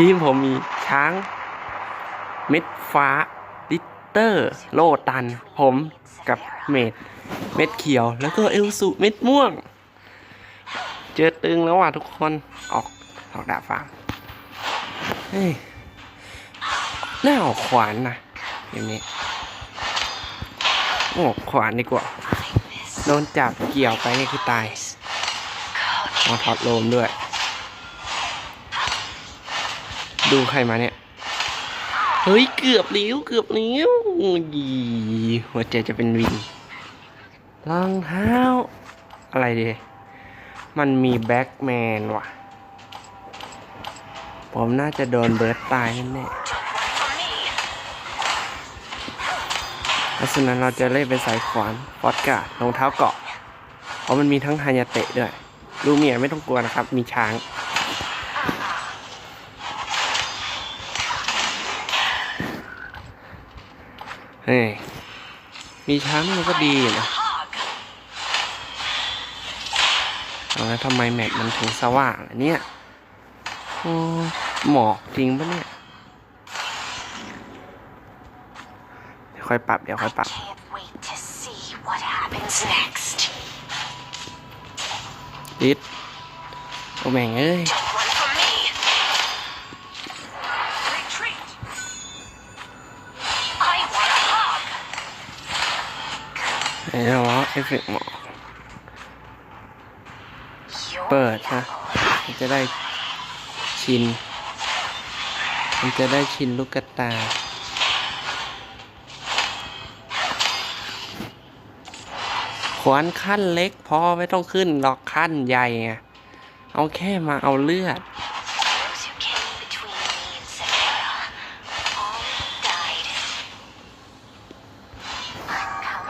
ทีมผมมีช้างเม็ดฟ้า ลิตเตอร์ โลตัน ผมกับเมดเม็ดเขียว แล้วก็เอลสุเม็ดม่วง เจอตึงแล้วว่ะทุกคนออกออกดาบฟาร์มเฮ้ยน่าออกขวานนะอย่างนี้ออกขวานดีกว่า โดนจับเกี่ยวไปนี่คือตายมาถอดโลมด้วย ดูใครมาเนี่ย เฮ้ย เกือบเลี้ยวเกือบเลี้ยวยีหัวใจจะเป็นวินรองเท้า อะไรดี มันมีแบ็กแมนว่ะ ผมน่าจะโดนเบิร์ตตายแน่ๆเพราะฉะนั้นเราจะเล่นเป็นสายขวานฟอดการ์ดรองเท้าเกาะ เพราะมันมีทั้งฮายาเตะด้วย ลูเมียไม่ต้องกลัวนะครับ มีช้าง เฮ้ยมีช้างมันก็ดีอยู่นะเอาแล้วทำไมแม็กมันถึงสว่างล่ะเนี่ยโอ้หมอกจริงปะเนี่ยเดี๋ยวค่อยปรับเดี๋ยวค่อยปรับ Can't wait to see what happens next. ดิดโอ้แม่งเอ้ย แล้ววะเอฟเฟกต์หมอเปิด the นะมันจะได้ชิน มันจะได้ชินลูกกระตาขวานขั้นเล็กพอไม่ต้องขึ้นหรอกขั้นใหญ่ไงเอาแค่มาเอาเลือด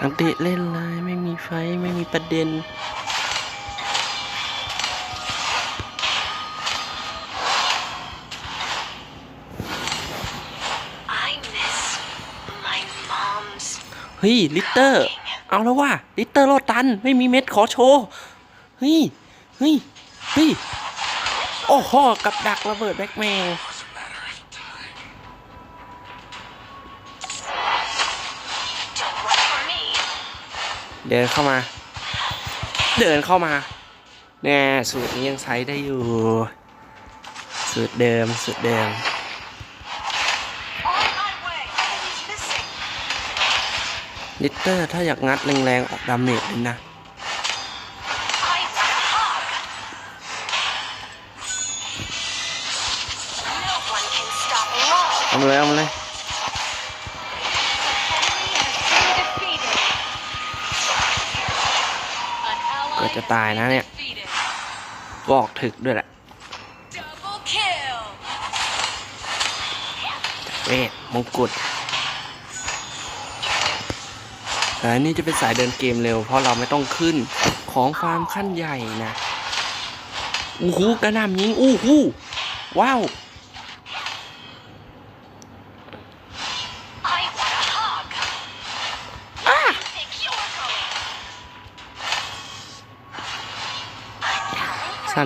อันติเล่นเลยไม่มีไฟไม่มีประเด็น I miss my mom's เฮ้ย ลิตเตอร์ เอาแล้วว่ะลิตเตอร์โลตัน ไม่มีเม็ดขอโชว์เฮ้ย เฮ้ย เฮ้ย โอ้โหกับดักระเบิดแบ็กแมน เดินเข้ามา เดินเข้ามาแน่สูตรนี้ยังใช้ได้อยู่ สูตรเดิมสูตรเดิมลิตเตอร์ถ้าอยากงัดแรงๆออกดาเมจเลยนะเอาเลยเอาเลย ก็จะตายนะเนี่ยบอกถึกด้วยแหละเวทมงกุฎแต่อันนี้จะเป็นสายเดินเกมเร็ว เพราะเราไม่ต้องขึ้นของฟาร์มขั้นใหญ่นะ อู้หูกระหน่ำยิง อู้หูว้าว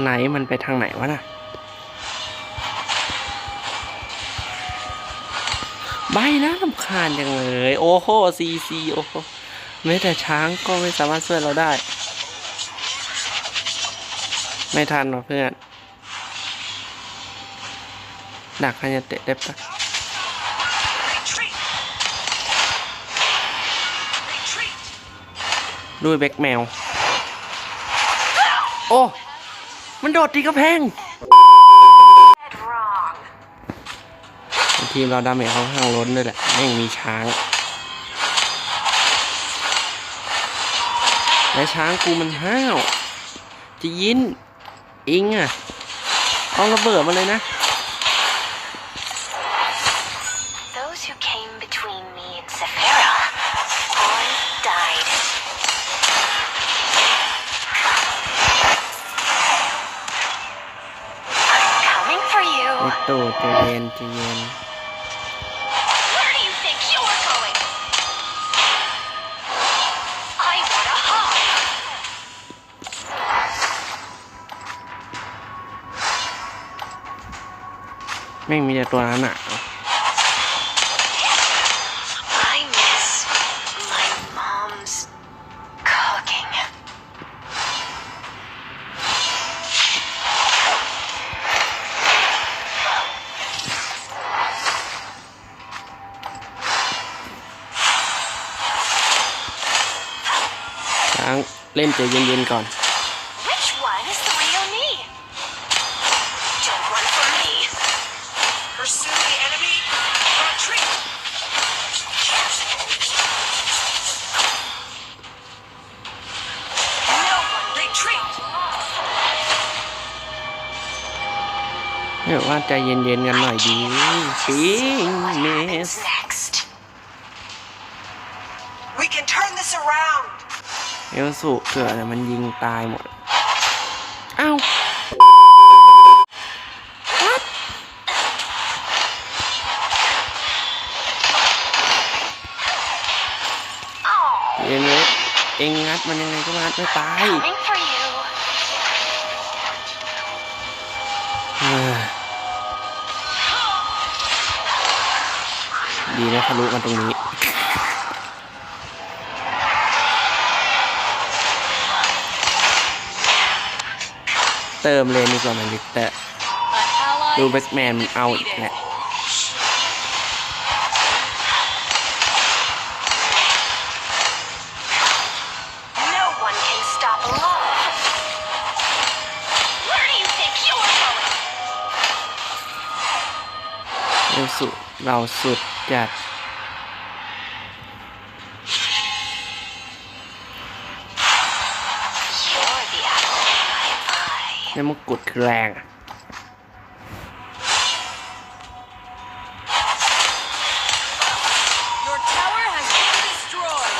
ไนป์มันไปทางไหนวะน่ะใบนะลำคาญจังเลย โอ้โหซีซีโอ้โหแม้แต่ช้างก็ไม่สามารถช่วยเราได้ ไม่ทันหรอเพื่อน ดักฮันยาเตะได้ปะด้วยแบ็กแมว โอ้ มันโดดตีกระแพงทีมเราดาเมจเขาข้างล้นด้วยแหละแม่งมีช้างและช้างกูมันห้าว จะยิน อิงอะเอาระเบิดมาเลยนะ ไอ you. ตู่ใจะเย็นใจะเย็น Where do you think you're going? I want a hug. แม่งมีแต่ตัวนั้นอะ เล่นใจเย็นๆก่อน Which one is the real me? Don't run from me. Pursue the enemy. Retreat. No one Retreat. เรียกว่าใจเย็นๆกันหน่อยดีปิง what เนส เอลสุเกิดอะไรมันยิงตายหมด อ้าว Oh, เย็นเลยเองงัดมันยังไงก็งัดไม่ตาย coming for you. เอ้ยดีนะทะลุมาตรงนี้ เติมเลนดีกว่ามันลิตเตอร์ดูแบทแมนมันเอาอีกแหละ No one can stop love. Where do you think you are going? เอลสุเราสุดจัด นมงกุฎคือแรงอะ Your tower has been destroyed.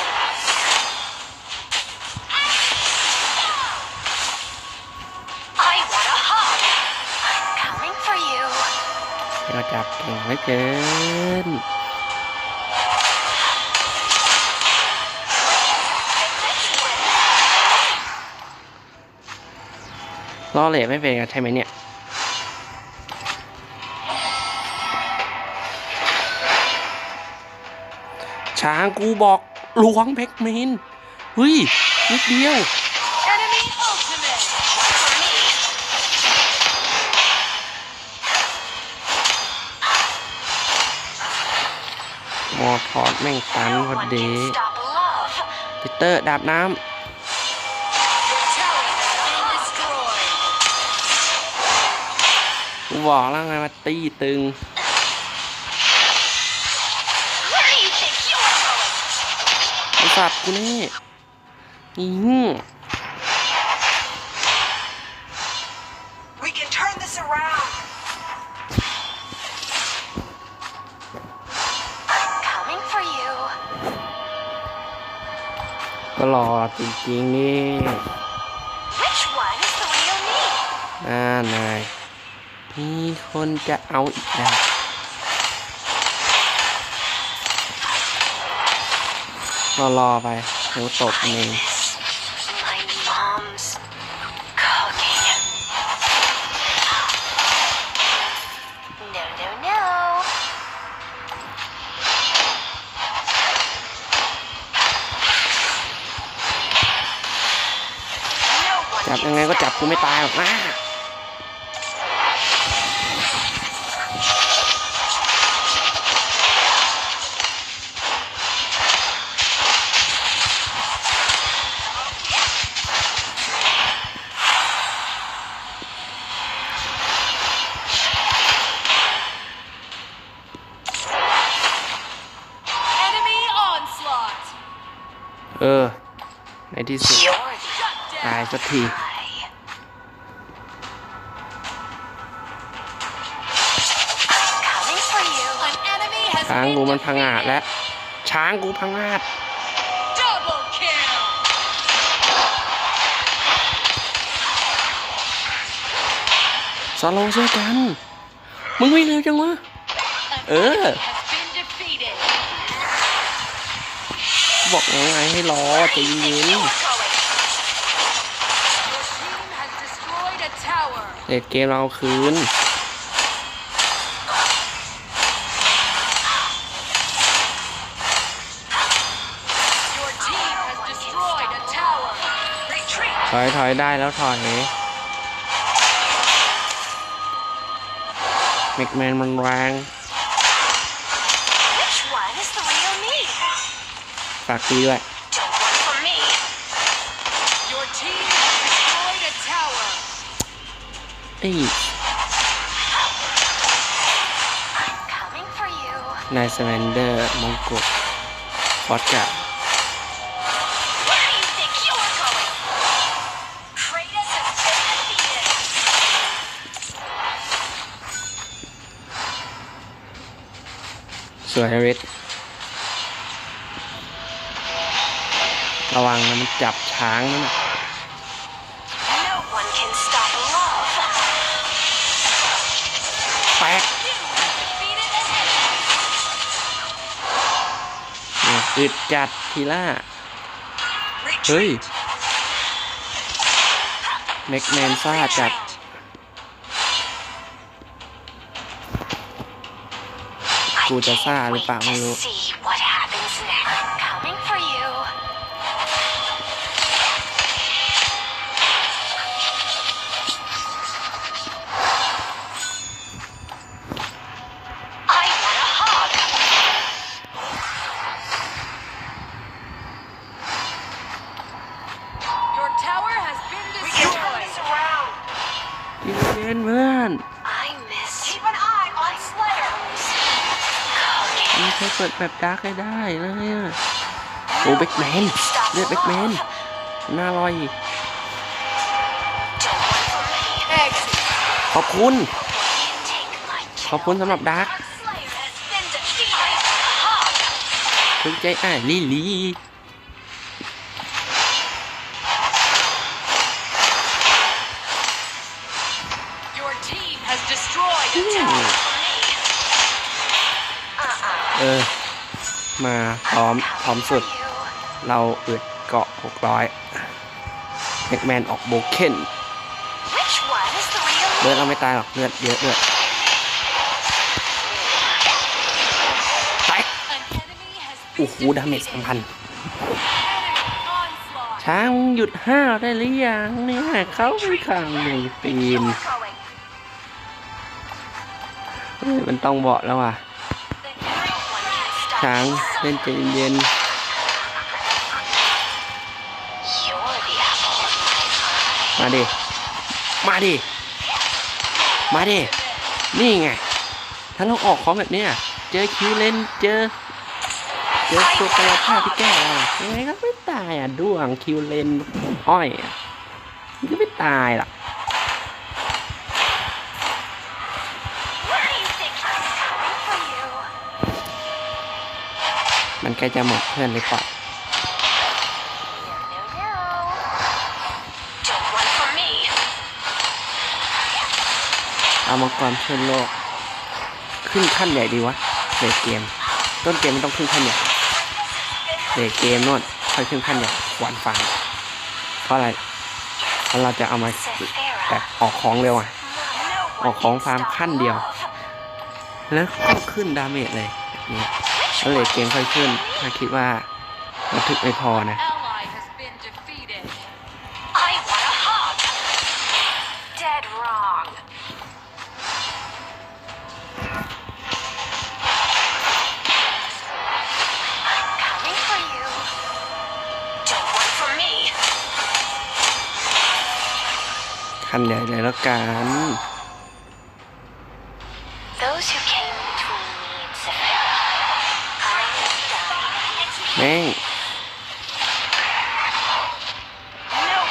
I want a hug. I'm coming for you. เราจับเก่งเหลือเกิน ล่อเหล่ไม่เป็นกันใช่ไหมเนี่ยช้างกูบอกล้วงแบ็กเมนเฮ้ยนิดเดียว Enemy ultimate. For me. มอทอดแม่งตัน No พอ one ดี can stop love. ปีเตอร์ดาบน้ Your destroyed. ำกูบอกแล้วไงว่าตีตึง Where do you think you are going? ไอ้สัตว์กูนี่อิง We can turn this around. I'm coming for you. ก็รอจริงๆนี่ Which one is the real me? อ่านาย มีคนจะเอาอีกแล้วรอรอไปเดี๋ยวตบ I เองจับยังไงก็จับกูไม่ตายหรอกนะ ที่สุดตายสักทีช้างกูมันพังอาดแล้ว ช้างกูพังอาดสโลว์ช่วยกัน มึงวิ่งเร็วจังวะ เออ บอกไงให้รอใจเย็นเด็ดเกมเราคืนถอยถอยได้แล้วถอยนี้แม็กแมนมันแรง ฝากตีด้วย Don't run from me. Your team has destroyed a tower. เอ้ย I'm coming for you. นายสแมนเดอร์มงกุฎฟอสกะ Where do you think you're going? Kratos has been defeated. สวยเรด ระวังนะมันจับช้างนั่นน่ะ No one can stop love. แป๊ก You have defeated an enemy. เนี่ยอึดจัดทีล่า เฮ้ยเม็กแมนซ่าจัด I กูจะซ่า can't หรือเปล่า wait ไม่รู้ ยิงเล่นเพื่อน I miss. Keep an eye on Slayer. มีใครเปิดแบบดาร์กให้ได้เลยอะโอ้แบ็กแมนเลือดแบ็กแมนน่าอร่อย Don't run from me. Exit. ขอบคุณ You take my ขอบคุณสำหรับดาร์ก Slayer has been defeated. Hug. ถึงใจอ่านลิลี ออ มาพร้อมพร้อมสุด เราอึดเกาะ 600แม็กแมนออกโบเคนเลือดเราไม่ตายหรอกเลือดเยอะเลือดตก An enemy has โอ้ been โหดาเมจสามพันช้างหยุดห้าวได้หรือยังเนี่ยเขาไปขังหนึ่งปีนมันต้องเบาะแล้วว่ะ ช้างเล่นใจเย็นมาดิ มาดิ มาดิ นี่ไง ถ้าเราออกของแบบเนี้ยเจอคิวเลนเจอ เจอตัวกระพาที่แก้ยังไงก็ไม่ตายอะด้วงคิวเลนอ้อยอะมันก็ไม่ตายหรอก มันใกล้จะหมดเพื่อนเลยเปล่าเอามังกรเชิญโลก ขึ้นขั้นใหญ่ดีวะเลดเกม ต้นเกมไมันต้องขึ้นขั้นใหญ่เลดเกมน่นค่อยขึ้นขั้นใหญ่หวานฟางเพราะอะไรเพราะเราจะเอามาแบบออกของเร็วอะ ออกของฟาร์มขั้นเดียว แล้วก็ขึ้นดาเมจเลยนี้ แล้วเลดเกมค่อยขึ้น ถ้าคิดว่ามันถึกไม่พอนะ Ally has been defeated. I want a hug. Dead wrong. I'm coming for you. Don't run from me. ขั้นใหญ่เลยแล้วกัน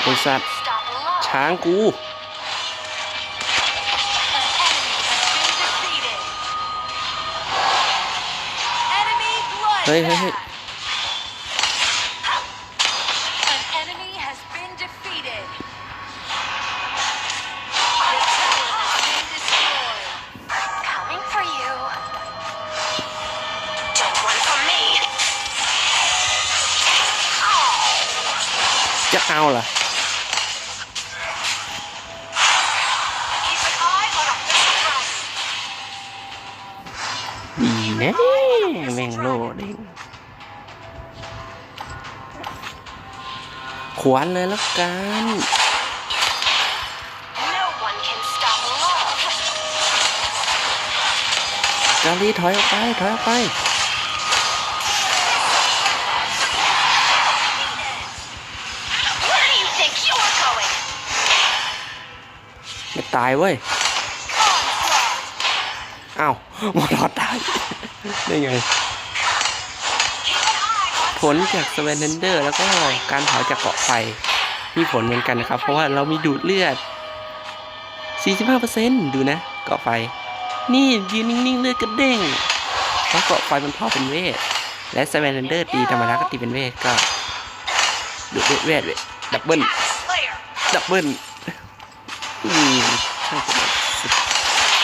No ไอสัตว์ stop love. ช้างกู An enemy has been defeated. Enemy เฮ้ยเฮ้ย เด้งโคขวานเลยแล้วกัน No one can stop love. กาลีถอยออกไป ถอยออกไป Where do you think you are going? ไม่ตายเว้ย Onslaught. อ้าวหมอทอดตาย ได้ไง ผลจากสเวนเดนเดอร์ แล้วก็การเผาจากเกาะไฟมีผลเหมือนกันนะครับ เพราะว่าเรามีดูดเลือด 45%ดูนะ เกาะไฟ นี่ยืนนิ่งๆเลือดกระเด้ง เพราะเกาะไฟมันเผาเป็นเวท และสเวนเดนเดอร์ตีธรรมดาก็ตีเป็นเวทก็ดูดเวทเวทเวทดับเบิลดับเบิลอืมสุด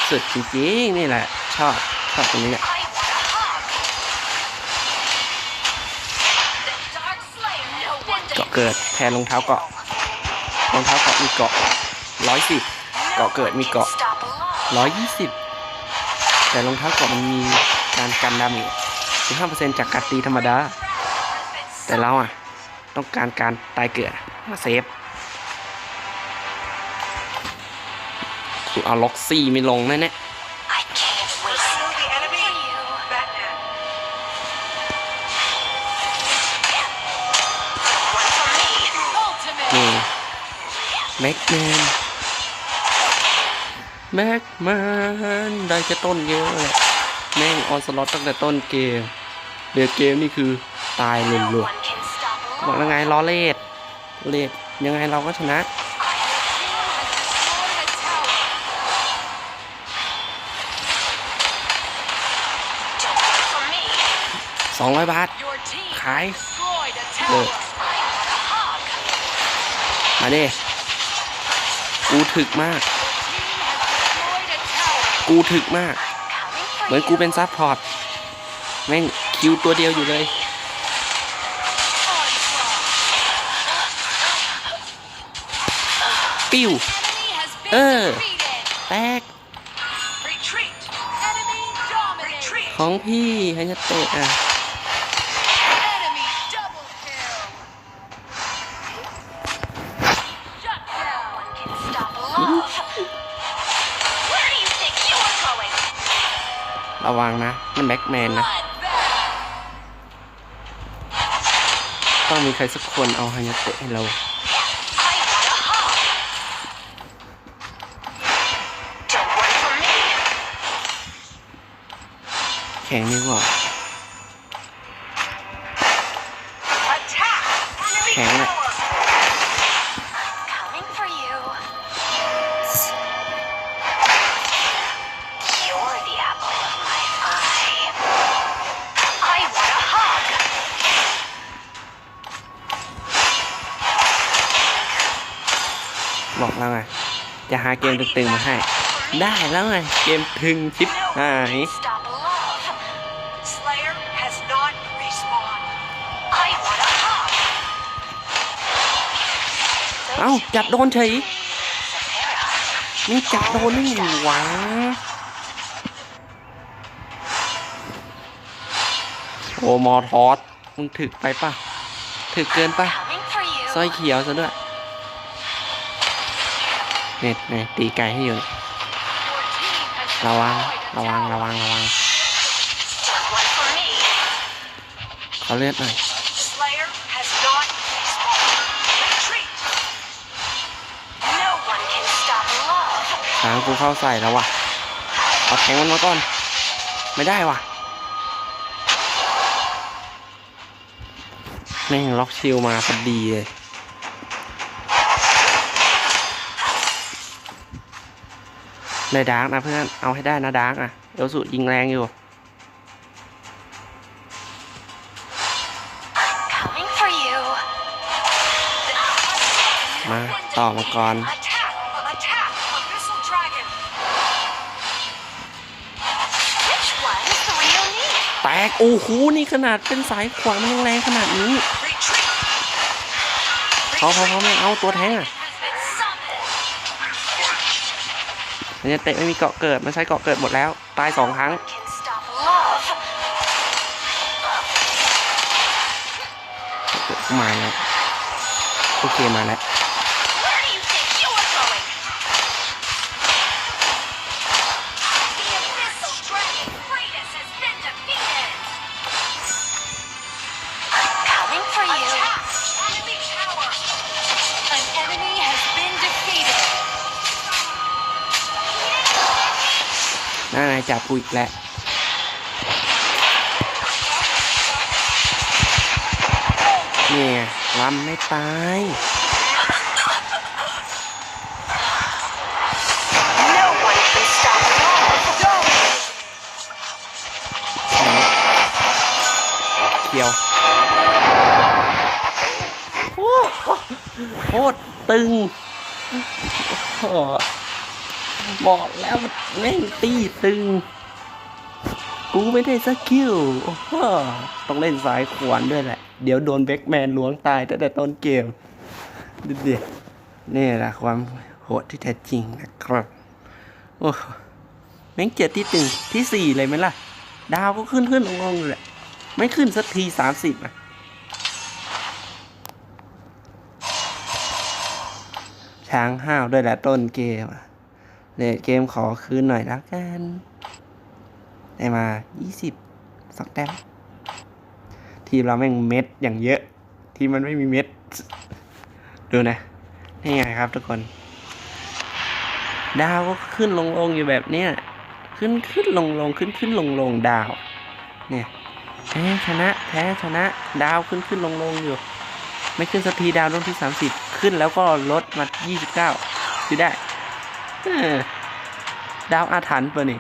สุดจริงๆนี่แหละ ชอบ ชอบตรงนี้แหละ เกิดแทนรองเท้าเกาะรองเท้าเกาะมีเกาะร้อยสิบเกาะเกิดมีเกาะร้อยยี่สิบแต่รองเท้าเกาะมันมีการกันดาเมจสิบห้าเปอร์เซ็นจากการตีธรรมดา แต่เราอะ ต้องการการตายเกิดมาเซฟเอาล็อกซี่ไม่ลงแน่ I แม็กแมนแม็กแมนได้แค่ต้นเยอะเลยแม่งออนสล็อตตั้งแต่ต้นเกมเดือเกมนี่คือตายเลยลย one can stop บอกแล้วไงล้อเลดเลดยังไงเราก็ชนะ Don't wait for me. 200บาท Your team Khai. destroyed a Được. tower. I want a hug. มาดิ กูถึกมาก Destroyed a tower. กูถึกมาก Coming for เหมือนกู you. เป็นซับพอร์ต แม่งคิวตัวเดียวอยู่เลย ปิ้ว Enemy has been Ờ. defeated. แตก Retreat. Enemy dominated. Retreat. ของพี่ฮันยาเตะอะ นะ มันแม็กแมนนะ ต้องมีใครสักคนเอาฮายาเตะให้เราแข่งนี่ว่า หาเกมตึงๆมาให้ ได้แล้วไง เกมถึงชิป No หา one ย can stop love. Slayer has not respawned. I want a hug. เอ้า จับโดนเฉย Sapphira. นี่จับโดนนี่หวะโอมอทอสมึงถึกไปป่ะถึกเกินป่ะ Coming for you. สร้อยเขียวซะด้วย เนี่ยเนี่ยตีไก่ให้อยู่ ระวัง ระวัง ระวัง ระวังเขาเลือดหน่อย ทางกูเข้าใส่แล้ววะเอาแทงมันมาก่อน ไม่ได้วะแม่งล็อกชิลมาพอดีเลย ได้ดาร์กนะเพื่อน เอาให้ได้นะดาร์กอะ เอลสุยิงแรงอยู่ Coming for you. มาต่อมาก่อน Attack. Attack. Abyssal dragon. Which one's the real me? แตก โอ้โห นี่ขนาดเป็นสายขวามันยังแรงขนาดนี้ Retreat. เขาเขาเขาไม่เอาตัวแทงอะ มันจะเตะไม่มีเกาะเกิด มันใช้เกาะเกิดหมดแล้ว ตายสองครั้ง มาแล้ว โอเคมาแล้ว จับกูอีกแล้วนี่ไงลำไม่ตายเขียวโหโคตรตึงโห บอกแล้วแม่งตีตึง กูไม่ได้สกิลโอ้โหต้องเล่นสายขวานด้วยแหละ เดี๋ยวโดนแบ็กแมนล้วงตายตั้งแต่ต้นเกมเดูดินี่แหละความโหดที่แท้จริงนะครับ โอ้แม่งเจ็ดที่ตึงที่สี่เลยไหมล่ะ ดาวก็ขึ้นขึ้นลงลงเลยแหละ ไม่ขึ้นสักทีสามสิบอะช้างห้าวด้วยแหละต้นเกมอะ เลดเกมขอคืนหน่อยแล้วกัน ได้มายี่สิบสองแต้มทีมเราแม่งเม็ดอย่างเยอะ ทีมมันไม่มีเม็ด ดูนะ นี่ไงครับทุกคน ดาวก็ขึ้นลงลงอยู่แบบเนี้ยขึ้นขึ้นลงลงขึ้นขึ้นลงลงดาว เนี่ยแพ้ชนะแพ้ชนะ ดาวขึ้นขึ้นลงลงอยู่ ไม่ขึ้นสักทีดาวลงที่สามสิบขึ้นแล้วก็ลดมายี่สิบเก้าคือได้ ดาวอาถรรพ์ปะนี่